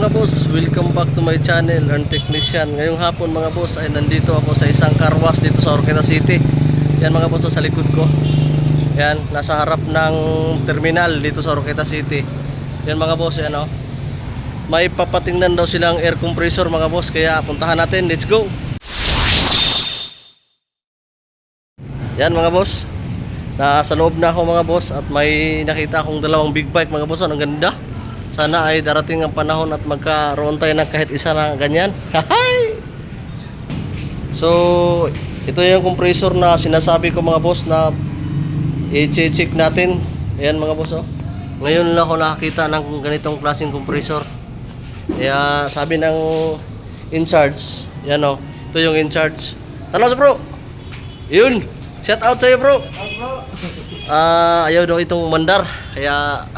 mga boss, welcome back to my channel, Learn Technician. Ngayong hapon mga boss ay nandito ako sa isang car wash dito sa Orqueta City. Yan mga boss oh, sa likod ko. Yan, nasa harap ng terminal dito sa Orqueta City. Yan mga boss, yan oh. May papatingnan daw silang air compressor mga boss, kaya puntahan natin, let's go! Yan mga boss, nasa loob na ako mga boss at may nakita akong dalawang big bike mga boss, ang ganda. Sana ay darating ang panahon at magkaroon tayo ng kahit isa na ganyan. Hahay! So, ito yung compressor na sinasabi ko mga boss na i-check natin. Ayan mga boss oh. Ngayon lang ako nakakita ng ganitong klaseng compressor. Kaya sabi ng in charge, yan oh. Ito yung in charge. Tanaw sa bro. Yun. Shout out sa'yo bro. Ah, ayaw daw itong mandar. Kaya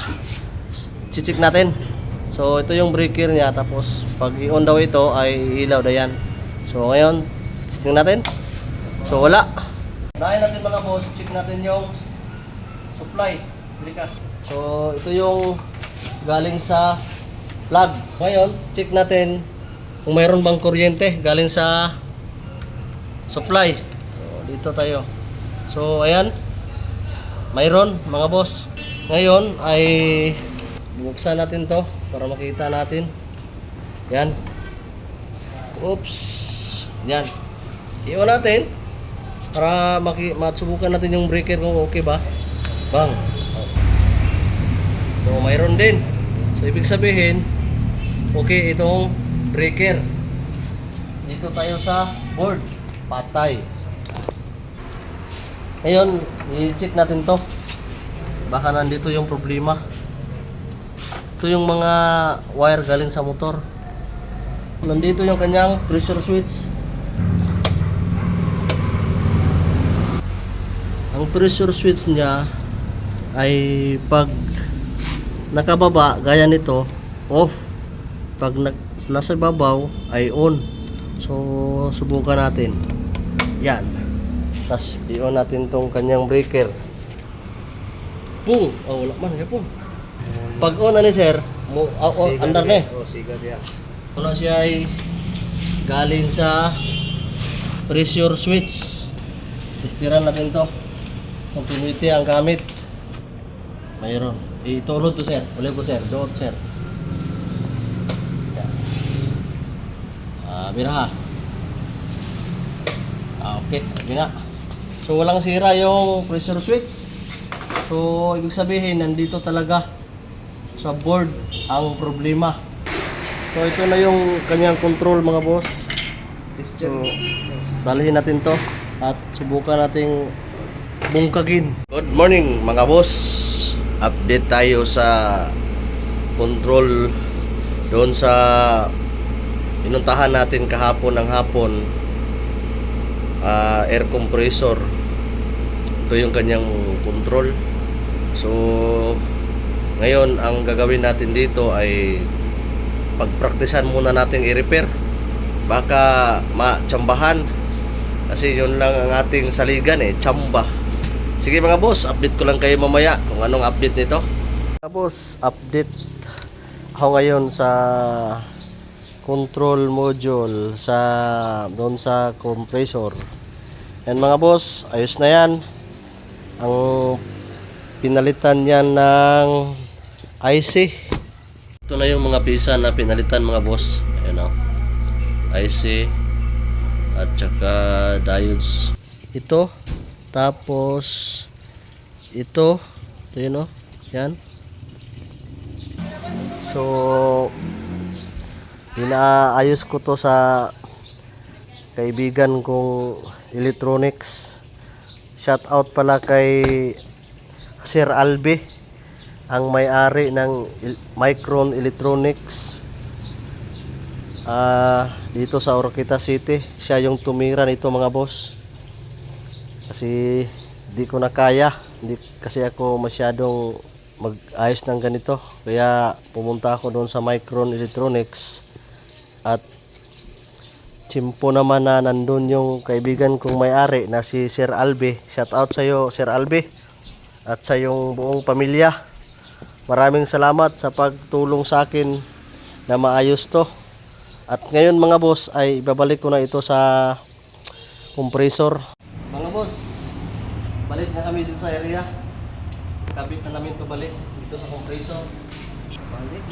chichik natin. So ito yung breaker niya tapos pag i-on daw ito ay ilaw na yan. So ngayon, testing natin. So wala. Dahil natin mga boss, check natin yung supply. Bili ka. So ito yung galing sa plug. Ngayon, check natin kung mayroon bang kuryente galing sa supply. So dito tayo. So ayan. Mayroon mga boss. Ngayon ay buksan natin to para makita natin. Yan. Oops. Yan. Iwan natin para maki matsubukan natin yung breaker kung okay ba. Bang. So mayroon din. So ibig sabihin okay itong breaker. Dito tayo sa board. Patay. Ngayon, i-check natin to. Baka nandito yung problema. Ito yung mga wire galing sa motor. Nandito yung kanyang pressure switch. Ang pressure switch niya ay pag nakababa gaya nito off. Pag nasa babaw ay on. So subukan natin. Yan. Tapos i-on natin tong kanyang breaker. Pung oh wala man yapon pag on na ni sir mo oh, oh, andar na eh. Oh, siga dia. ano siya ay galing sa pressure switch. Istiran natin to. Continuity ang gamit. Mayroon. Itulod to sir. Ulit po sir. Doot sir. Yan. ah biraha ah okay. Bina so walang sira yung pressure switch. So ibig sabihin nandito talaga sa board ang problema So ito na yung kanyang control mga boss. So dalhin natin to at subukan nating bungkagin. Good morning mga boss. Update tayo sa control doon sa inuntahan natin kahapon ng hapon ah, air compressor. Ito yung kanyang control. So ngayon ang gagawin natin dito ay pagpraktisan muna nating i-repair. Baka matsambahan. Kasi yun lang ang ating saligan eh tsamba. Sige mga boss update ko lang kayo mamaya kung anong update nito. Mga boss update ako ngayon sa control module sa doon sa compressor. Yan mga boss ayos na yan. Ang pinalitan yan ng IC ito na yung mga pisa na pinalitan mga boss. Ayan o. IC at saka diodes. Ito. Tapos ito. Ito yun o. Yan. So inaayos ko to sa kaibigan kong electronics. Shout out pala kay Sir Albe ang may-ari ng Micron Electronics ah dito sa Orquita City. Siya yung tumira nito mga boss. Kasi di ko na kaya. Hindi kasi ako masyadong mag-ayos ng ganito. Kaya pumunta ako doon sa Micron Electronics at Chimpo naman na nandun yung kaibigan kong may-ari na si Sir Albe. Shout out sa iyo, Sir Albe. At sa yung buong pamilya. Maraming salamat sa pagtulong sa akin na maayos to. At ngayon mga boss ay ibabalik ko na ito sa compressor. Mga boss, balik na kami dito sa area. Kabit na namin to balik dito sa compressor. Balik.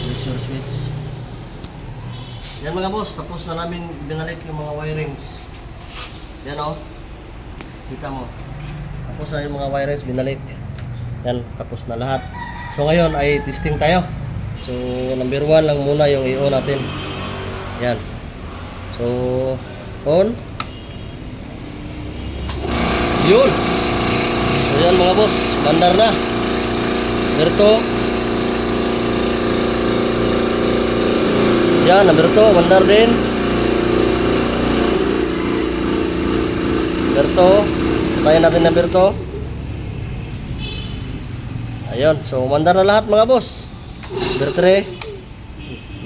Pressure switch. Yan mga boss, tapos na namin binalik yung mga wirings. Yan o. Kita mo. Tapos na yung mga wirings binalik. Yan, tapos na lahat. So ngayon ay testing tayo. So number one lang muna yung i-on natin. Yan. So, on. Yun. So yan mga boss, bandar na. Berto. Yan, number 2, bandar din. Number 2. Tayo natin number 2. Ayun, so mandar na lahat mga boss. Number 3.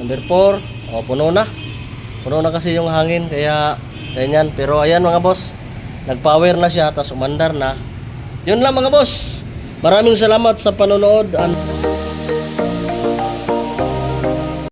Number 4. O, puno na. Puno na kasi yung hangin, kaya ganyan. Pero ayan mga boss, nag-power na siya, tapos umandar na. Yun lang mga boss. Maraming salamat sa panonood. An-